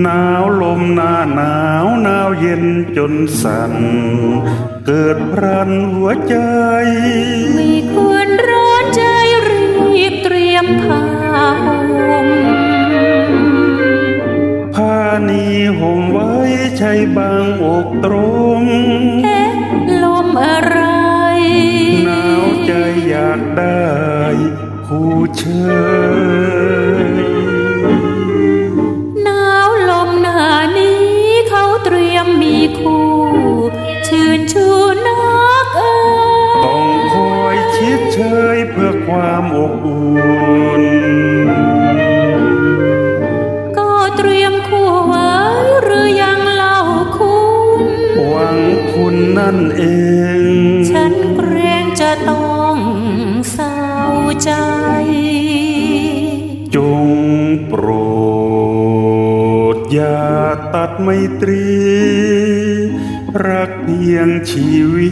หนาวเย็นจนสั่น เกิดพรันหัวใจ ไม่ควรร้อนใจรีบเตรียมผ้าห่มผ้านี้ห่มไว้ใช้บางอกตรงเอ๊ะลมอะไร หนาวใจอยากได้ผู้เชย ความอบอุ่นก็เตรียมคู่ไว้หรือยังเล่าคุณหวังคุณนั่นเอง ฉันเกรงจะต้องเศร้าใจ จงโปรด อย่าตัดไมตรี รักเพียงชีวิ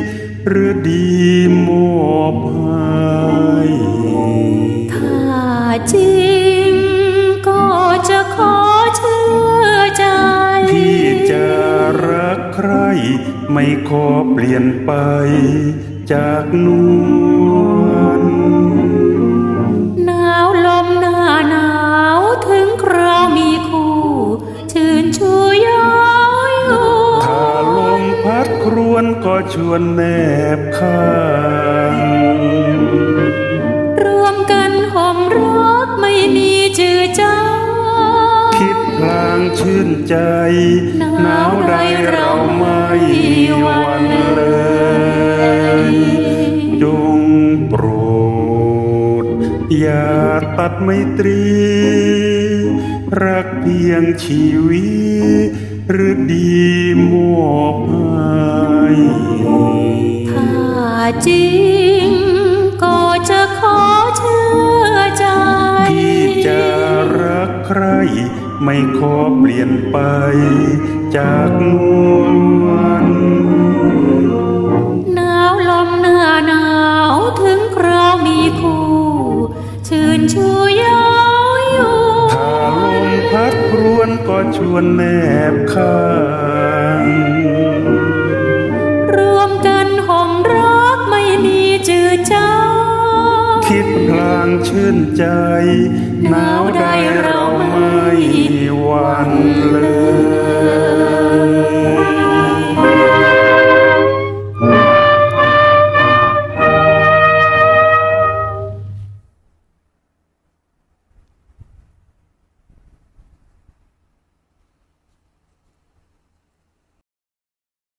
ต หรือดีมอบให้ถ้าจริงก็จะขอเชื่อใจ พี่จะรักใคร ไม่ขอเปลี่ยนไปจากนวลหน ชวนแนบข้างรวมกันห่มรักไม่มีจือจางคิดพลางชื่นใจหนาวใดเราไม่หวันเลยจงโปรด อย่าตัดไม่ตรี รักเพียงชีวิตหรือดีม จริง ก็จะขอเชื่อใจพี่จะรักใคร ไม่ขอเปลี่ยนไป จากนวลหนาวลมหน้าหนาวถึงคราวมีคู่ ชื่นชูย้อยอยู่ถ้าลมพัดครวนก็ชวนแนบข้าง พลางชื่นใจหนาวใดเราไม่หวันเลย